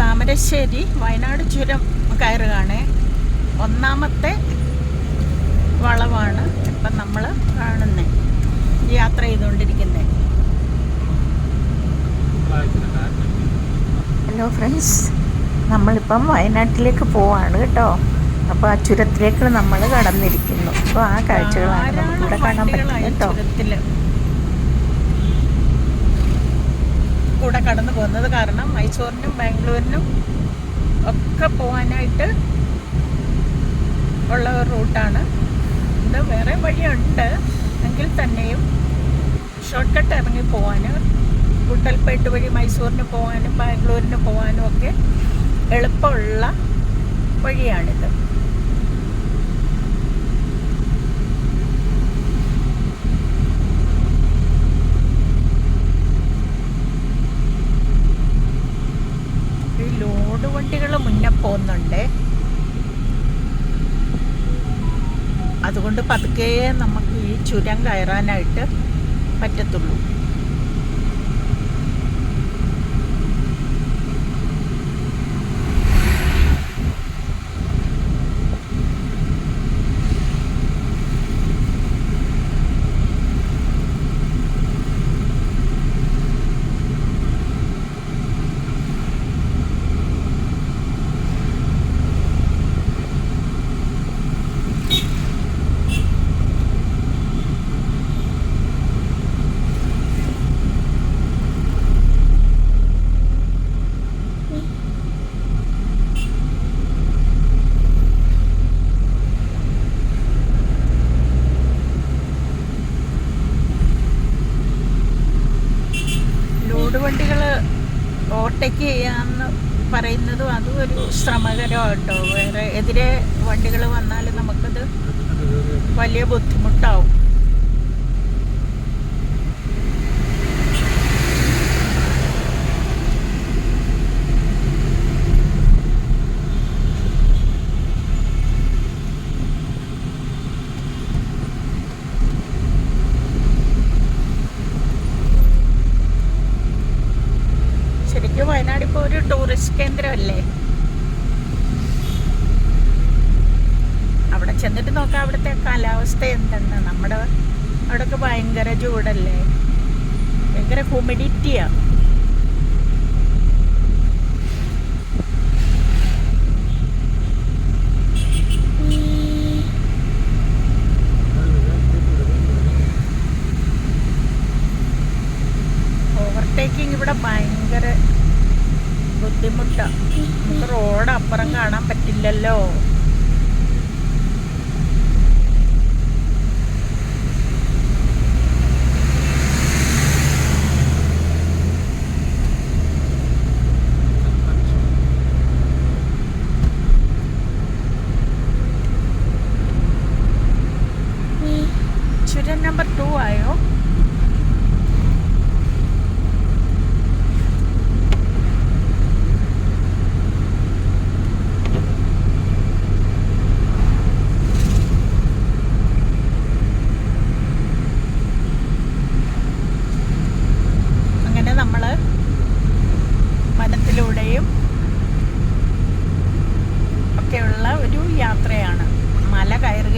താമരശ്ശേരി വയനാട് ചുരം കയറുകയാണ്. ഒന്നാമത്തെ വളവാണ് ഇപ്പം നമ്മൾ കാണുന്നത് യാത്ര ചെയ്തുകൊണ്ടിരിക്കുന്നത് ഹലോ ഫ്രണ്ട്സ് നമ്മളിപ്പം വയനാട്ടിലേക്ക് പോവാണ് കേട്ടോ. അപ്പോൾ ആ ചുരത്തിലേക്ക് നമ്മൾ കടന്നിരിക്കുന്നു. അപ്പോൾ ആ കാഴ്ചകളാണ് നമുക്കിവിടെ കാണാൻ പറ്റുന്നത് കേട്ടോ ചുരത്തിൽ കൂടെ കടന്നു പോകുന്നത് കാരണം മൈസൂറിനും ബാംഗ്ലൂരിനും ഒക്കെ പോകാനായിട്ട് ഉള്ള ഒരു റൂട്ടാണ്. ഇത് വേറെ വഴിയുണ്ട്. എങ്കിൽ തന്നെയും ഷോർട്ട് കട്ട് ഇറങ്ങി പോകാൻ ഗുണ്ടൽപേട്ട് വഴി മൈസൂരിന് പോകാനും ബാംഗ്ലൂരിന് പോകാനും ഒക്കെ എളുപ്പമുള്ള വഴിയാണിത്. പതുക്കെ നമുക്ക് ഈ ചുരം കയറാനായിട്ട് പറ്റത്തുള്ളൂ ലോഡ് വണ്ടികൾ ഓവർടേക്ക് ചെയ്യാന്ന് പറയുന്നതും അതും ഒരു ശ്രമകരമാട്ടോ വേറെ എതിരെ വണ്ടികൾ വന്നാൽ നമുക്കത് വലിയ ബുദ്ധിമുട്ടാവും ശരിക്കും വയനാട് ഇപ്പോൾ ഒരു ടൂറിസ്റ്റ് കേന്ദ്രമല്ലേ അവിടെ ചെന്നിട്ട് നോക്കാം അവിടുത്തെ കാലാവസ്ഥ എന്തെന്ന്. നമ്മുടെ അവിടെയൊക്കെ ഭയങ്കര ചൂടല്ലേ? ഭയങ്കര ഹ്യൂമിഡിറ്റിയാ ഓവർടേക്കിംഗ് ഇവിടെ ഭയങ്കര ബുദ്ധിമുട്ടാണ് റോഡ് അപ്പുറം കാണാൻ പറ്റില്ലല്ലോ.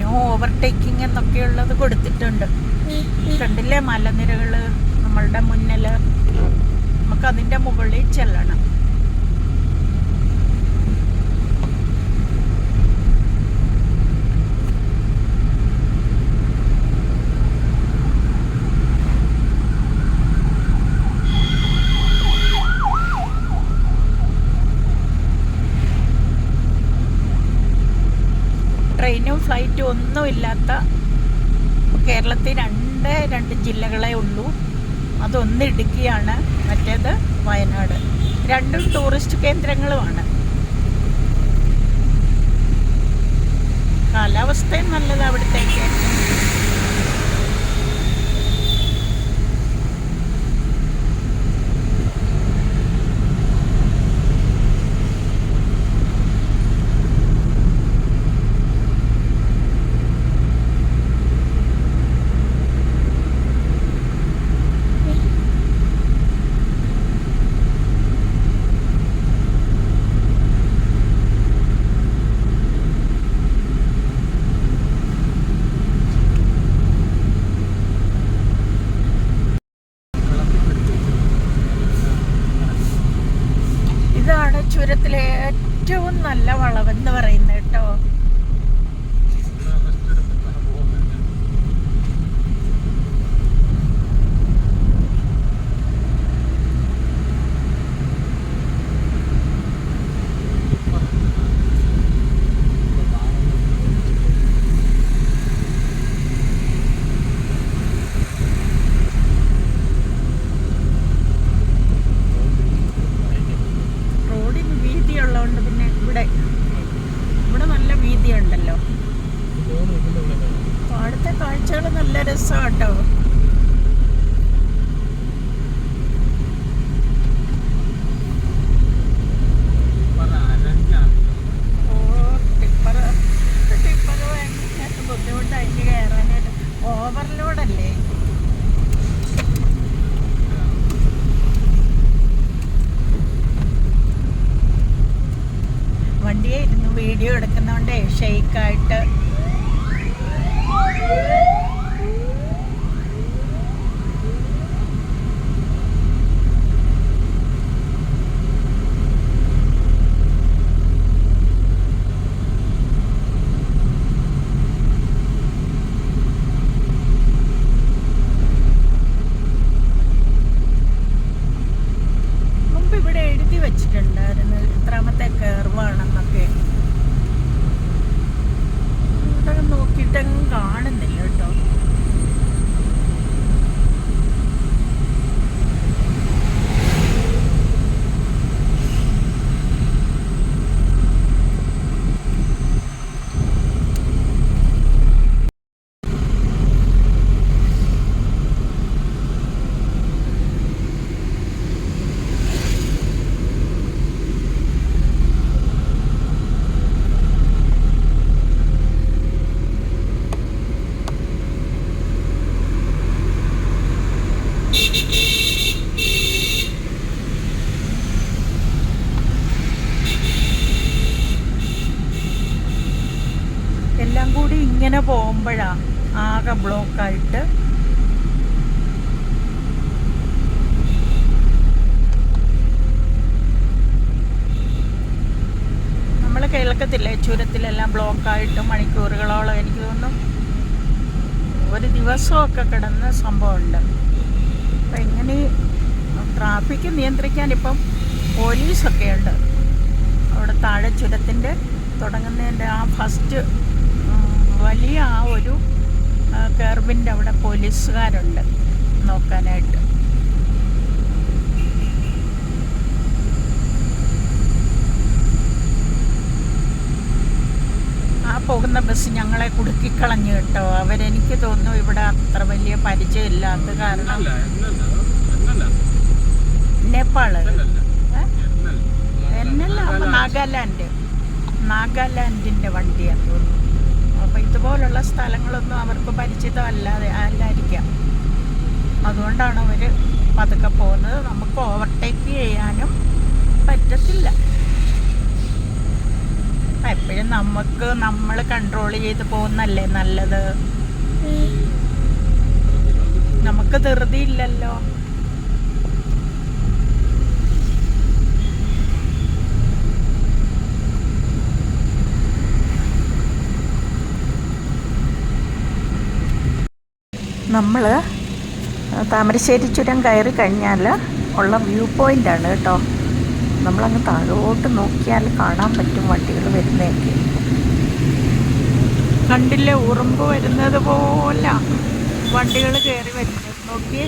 നോ ഓവർടേക്കിംഗ് എന്നൊക്കെയുള്ളത് കൊടുത്തിട്ടുണ്ട്. കണ്ടില്ലേ മലനിരകൾ നമ്മളുടെ മുന്നിൽ നമുക്ക് അതിന്റെ മുകളിൽ ചെല്ലണം. ട്രെയിനും ഫ്ലൈറ്റും ഒന്നുമില്ലാത്ത കേരളത്തിൽ രണ്ട് രണ്ട് ജില്ലകളെ ഉള്ളൂ. അതൊന്ന് ഇടുക്കിയാണ് മറ്റേത് വയനാട്. രണ്ടും ടൂറിസ്റ്റ് കേന്ദ്രങ്ങളുമാണ്. കാലാവസ്ഥയും നല്ലതാണ് അവിടുത്തേക്ക്. അവിടുത്തെ കാഴ്ചകൾ നല്ല രസമാട്ടോ. ഓവർലോഡല്ലേ? വണ്ടിയെ ഇരുന്ന് വീഡിയോ എടുക്കുന്നോണ്ടേ ഷെയ്ക്കായിട്ട് Oh, എല്ലാം കൂടി ഇങ്ങനെ പോകുമ്പോഴാ ആകെ ബ്ലോക്കായിട്ട്. നമ്മൾ കേൾക്കത്തില്ലേ? ചുരത്തിലെല്ലാം ബ്ലോക്കായിട്ട് മണിക്കൂറുകളോളം എനിക്ക് തോന്നുന്നു. ഒരു ദിവസമൊക്കെ കിടന്ന സംഭവമുണ്ട്. അപ്പം എങ്ങനെ ട്രാഫിക് നിയന്ത്രിക്കാൻ ഇപ്പം പോലീസൊക്കെ ഉണ്ട് അവിടെ താഴെ ചുരത്തിന്റെ തുടങ്ങുന്നതിന്റെ ആ ഫസ്റ്റ് വലിയ ആ ഒരു കർവിന്റെ അവിടെ പോലീസുകാരുണ്ട് നോക്കാനായിട്ട്. ആ പോകുന്ന ബസ് ഞങ്ങളെ കുടുക്കിക്കളഞ്ഞു കേട്ടോ. അവരെനിക്ക് തോന്നുന്നു ഇവിടെ അത്ര വലിയ പരിചയമില്ലാത്ത കാരണം നേപ്പാൾ? എന്നല്ല നാഗാലാൻഡ്. നാഗാലാൻഡിന്റെ വണ്ടിയാണ് തോന്നുന്നു. അപ്പോൾ ഇതുപോലുള്ള സ്ഥലങ്ങളൊന്നും അവർക്ക് പരിചിതമല്ലാതെ അല്ലായിരിക്കാം അതുകൊണ്ടാണ് അവർ പതുക്കെ പോകുന്നത്. നമുക്ക് ഓവർടേക്ക് ചെയ്യാനും പറ്റത്തില്ല. എപ്പോഴും നമുക്ക് നമ്മൾ കൺട്രോൾ ചെയ്ത് പോകുന്നല്ലേ നല്ലത്? നമുക്ക് ധൃതിയില്ലല്ലോ. നമ്മൾ താമരശ്ശേരി ചുരം കയറി കഴിഞ്ഞാൽ ഉള്ള വ്യൂ പോയിന്റാണ് കേട്ടോ. നമ്മളങ്ങ് താഴോട്ട് നോക്കിയാൽ കാണാൻ പറ്റും വണ്ടികൾ വരുന്നതൊക്കെ. കണ്ടില്ലേ ഉറുമ്പ് വരുന്നത് പോലെ. വണ്ടികൾ കയറി വരുന്നത്. നോക്കിയേ.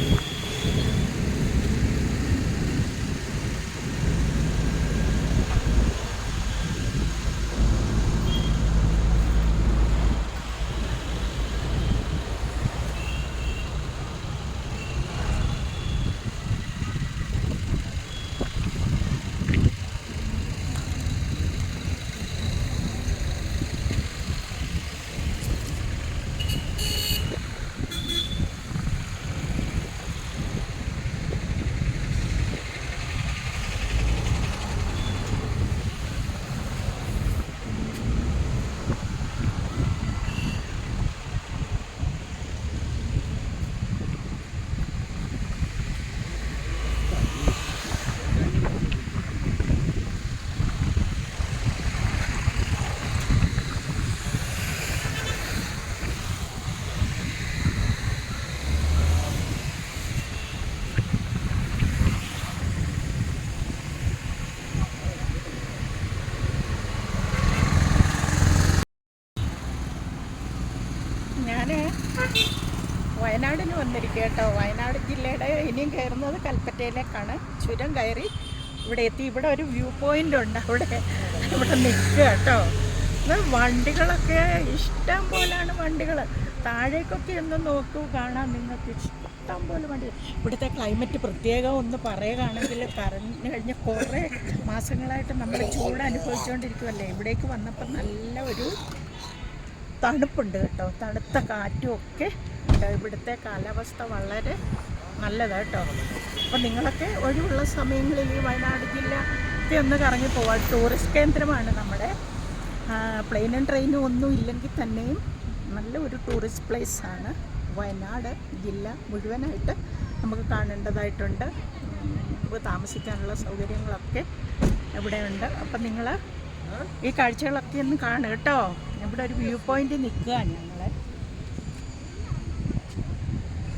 വയനാടിന് വന്നിരിക്കുക കേട്ടോ. വയനാട് ജില്ലയുടെ ഇനിയും കയറുന്നത് കൽപ്പറ്റയിലേക്കാണ്. ചുരം കയറി ഇവിടെ എത്തി. ഇവിടെ ഒരു വ്യൂ പോയിന്റ് ഉണ്ട്. അവിടെ ഇവിടെ നിൽക്കുക കേട്ടോ. വണ്ടികളൊക്കെ ഇഷ്ടം പോലാണ് വണ്ടികൾ. താഴേക്കൊക്കെ ഒന്ന് നോക്കൂ കാണാൻ നിങ്ങൾക്ക് ഇഷ്ടം പോലെ വണ്ടി ഇവിടുത്തെ ക്ലൈമറ്റ് പ്രത്യേകം ഒന്ന് പറയുകയാണെങ്കിൽ പറഞ്ഞു കഴിഞ്ഞ കുറേ മാസങ്ങളായിട്ട് നമ്മൾ ചൂട് അനുഭവിച്ചുകൊണ്ടിരിക്കുമല്ലേ ഇവിടേക്ക് വന്നപ്പോൾ നല്ല ഒരു തണുപ്പുണ്ട് കേട്ടോ. തണുത്ത കാറ്റും ഒക്കെ ഇവിടുത്തെ കാലാവസ്ഥ വളരെ നല്ലതാണ് കേട്ടോ അപ്പോൾ നിങ്ങളൊക്കെ ഒഴിവുള്ള സമയങ്ങളിൽ ഈ വയനാട് ജില്ല ഒന്ന് കറങ്ങി പോവാം. ടൂറിസ്റ്റ് കേന്ദ്രമാണ് നമ്മുടെ. പ്ലെയിനും ട്രെയിനും ഒന്നും ഇല്ലെങ്കിൽ തന്നെയും നല്ല ഒരു ടൂറിസ്റ്റ് പ്ലേസാണ് വയനാട് ജില്ല മുഴുവനായിട്ട് നമുക്ക് കാണേണ്ടതായിട്ടുണ്ട്. നമുക്ക് താമസിക്കാനുള്ള സൗകര്യങ്ങളൊക്കെ ഇവിടെയുണ്ട്. അപ്പം നിങ്ങൾ ഈ കാഴ്ചകളൊക്കെ ഒന്ന് കാണുക കേട്ടോ. ഇവിടെ ഒരു വ്യൂ പോയിന്റ് നിൽക്കുക ഞങ്ങൾ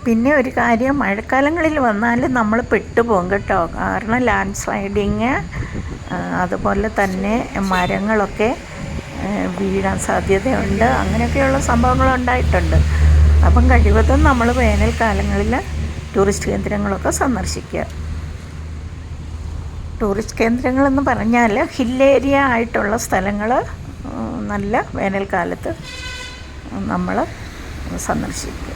പിന്നെ ഒരു കാര്യം മഴക്കാലങ്ങളിൽ വന്നാൽ നമ്മൾ പെട്ടുപോകും കേട്ടോ. കാരണം ലാൻഡ് സ്ലൈഡിങ് അതുപോലെ തന്നെ മരങ്ങളൊക്കെ വീഴാൻ സാധ്യതയുണ്ട്. അങ്ങനെയൊക്കെയുള്ള സംഭവങ്ങൾ ഉണ്ടായിട്ടുണ്ട്. അപ്പം കഴിവതും നമ്മൾ വേനൽക്കാലങ്ങളിൽ ടൂറിസ്റ്റ് കേന്ദ്രങ്ങളൊക്കെ സന്ദർശിക്കുക. ടൂറിസ്റ്റ് കേന്ദ്രങ്ങളെന്ന് പറഞ്ഞാൽ ഹിൽ ഏരിയ ആയിട്ടുള്ള സ്ഥലങ്ങൾ നല്ല വേനൽക്കാലത്ത് നമ്മൾ സന്ദർശിക്കുക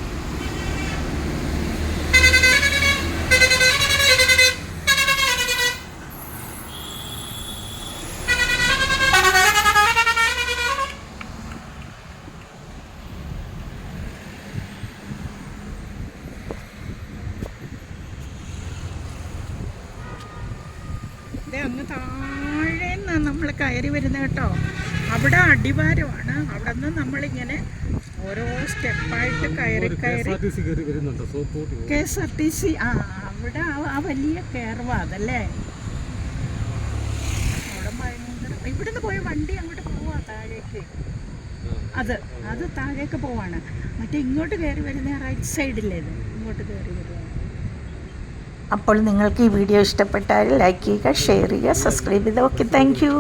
ഇത് അങ്ങ് താഴെ നിന്നാണ് നമ്മൾ കയറി വരുന്നത് കേട്ടോ. അവിടെ അടിവാരമാണ് അവിടെ നിന്ന് നമ്മളിങ്ങനെ ഓരോ സ്റ്റെപ്പായിട്ട് കയറി കയറി K S R T C ആ അവിടെ ആ- വലിയ കേർവാ അതല്ലേ? അവിടെ ഭയങ്കര ഇവിടുന്ന് പോയ വണ്ടി അങ്ങോട്ട് പോവാ താഴേക്ക്. അത് അത് താഴേക്ക് പോവാണ്. മറ്റേ ഇങ്ങോട്ട് കയറി വരുന്ന റൈറ്റ് സൈഡില്ലേ ഇത്? ഇങ്ങോട്ട് കയറി വരുവാണ് അപ്പോൾ നിങ്ങൾക്ക് ഈ വീഡിയോ ഇഷ്ടപ്പെട്ടാൽ ലൈക്ക് ചെയ്യുക ഷെയർ ചെയ്യുക സബ്സ്ക്രൈബ് ചെയ്ത് ഓക്കെ. Thank you.